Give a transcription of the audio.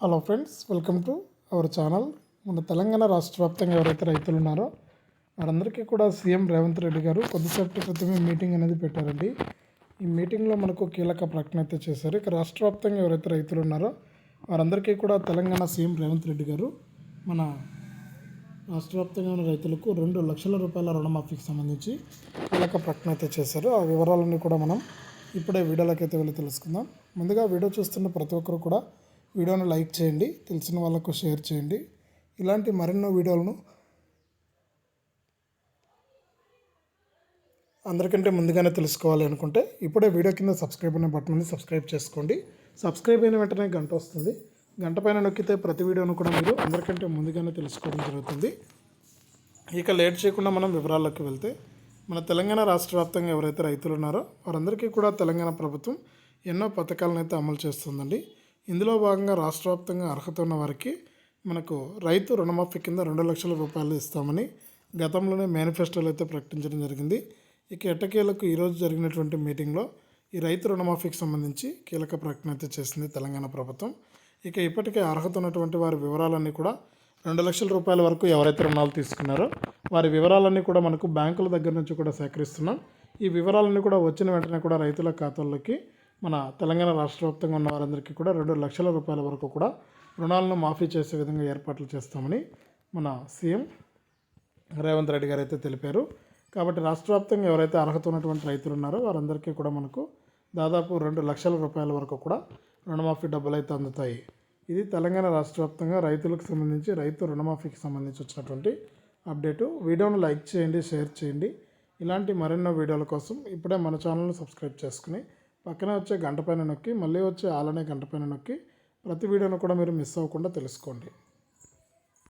Hello friends welcome to our channel. మన తెలంగాణ రాష్ట్ర వ్యాప్తంగా ఎవరైతే రైతులు ఉన్నారో వారందరికీ కూడా సీఎం రేవంత్ రెడ్డి గారు కొద్దిసేపటి క్రితమే మీటింగ్ అనేది పెట్టారండి. ఈ మీటింగ్లో మనకు కీలక ప్రకటన అయితే చేశారు. ఇక రాష్ట్ర వ్యాప్తంగా ఎవరైతే రైతులు ఉన్నారో వారందరికీ కూడా తెలంగాణ సీఎం రేవంత్ రెడ్డి గారు మన రాష్ట్ర వ్యాప్తంగా ఉన్న రైతులకు రెండు లక్షల రూపాయల రుణమాఫీకి సంబంధించి కీలక ప్రకటన అయితే చేశారు. ఆ వివరాలన్నీ కూడా మనం ఇప్పుడే వీడియోలోకి అయితే వెళ్ళి తెలుసుకుందాం. ముందుగా వీడియో చూస్తున్న ప్రతి ఒక్కరు కూడా వీడియోను లైక్ చేయండి తెలిసిన వాళ్ళకు షేర్ చేయండి. ఇలాంటి మరెన్నో వీడియోలను అందరికంటే ముందుగానే తెలుసుకోవాలి అనుకుంటే ఇప్పుడే వీడియో కింద సబ్స్క్రైబ్ అనే బటన్ ఉంది సబ్స్క్రైబ్ చేసుకోండి. సబ్స్క్రైబ్ అయిన వెంటనే గంట వస్తుంది. గంట పైన నొక్కితే ప్రతి వీడియోను కూడా మీరు అందరికంటే ముందుగానే తెలుసుకోవడం జరుగుతుంది. ఇక లేట్ చేయకుండా మనం వివరాల్లోకి వెళ్తే మన తెలంగాణ రాష్ట్ర వ్యాప్తంగా ఎవరైతే రైతులు ఉన్నారో వారందరికీ కూడా తెలంగాణ ప్రభుత్వం ఎన్నో పథకాలను అయితే అమలు చేస్తుందండి. ఇందులో భాగంగా రాష్ట్ర వ్యాప్తంగా అర్హత ఉన్న వారికి మనకు రైతు రుణమాఫీ కింద రెండు లక్షల రూపాయలు ఇస్తామని గతంలోనే మేనిఫెస్టోలో అయితే ప్రకటించడం జరిగింది. ఇక ఎట్టకేలకు ఈరోజు జరిగినటువంటి మీటింగ్లో ఈ రైతు రుణమాఫీకి సంబంధించి కీలక ప్రకటన అయితే చేసింది తెలంగాణ ప్రభుత్వం. ఇక ఇప్పటికే అర్హత ఉన్నటువంటి వారి వివరాలన్నీ కూడా రెండు లక్షల రూపాయల వరకు ఎవరైతే రుణాలు తీసుకున్నారో వారి వివరాలన్నీ కూడా మనకు బ్యాంకుల దగ్గర నుంచి కూడా సేకరిస్తున్నాం. ఈ వివరాలన్నీ కూడా వచ్చిన వెంటనే కూడా రైతుల ఖాతాల్లోకి మన తెలంగాణ రాష్ట్ర వ్యాప్తంగా ఉన్న వారందరికీ కూడా రెండు లక్షల రూపాయల వరకు కూడా రుణాలను మాఫీ చేసే విధంగా ఏర్పాట్లు చేస్తామని మన సీఎం రేవంత్ రెడ్డి గారు అయితే తెలిపారు. కాబట్టి రాష్ట్ర వ్యాప్తంగా ఎవరైతే అర్హత ఉన్నటువంటి రైతులు ఉన్నారో వారందరికీ కూడా మనకు దాదాపు రెండు లక్షల రూపాయల వరకు కూడా రుణమాఫీ డబ్బులు అయితే అందుతాయి. ఇది తెలంగాణ రాష్ట్ర వ్యాప్తంగా రైతులకు సంబంధించి రైతు రుణమాఫీకి సంబంధించి వచ్చినటువంటి అప్డేటు. వీడియోను లైక్ చేయండి షేర్ చేయండి. ఇలాంటి మరెన్నో వీడియోల కోసం ఇప్పుడే మన ఛానల్ను సబ్స్క్రైబ్ చేసుకుని పక్కనే వచ్చే గంట పైన నొక్కి మళ్ళీ వచ్చే ఆలనే గంట పైన నొక్కి ప్రతి వీడియోను కూడా మీరు మిస్ అవ్వకుండా తెలుసుకోండి.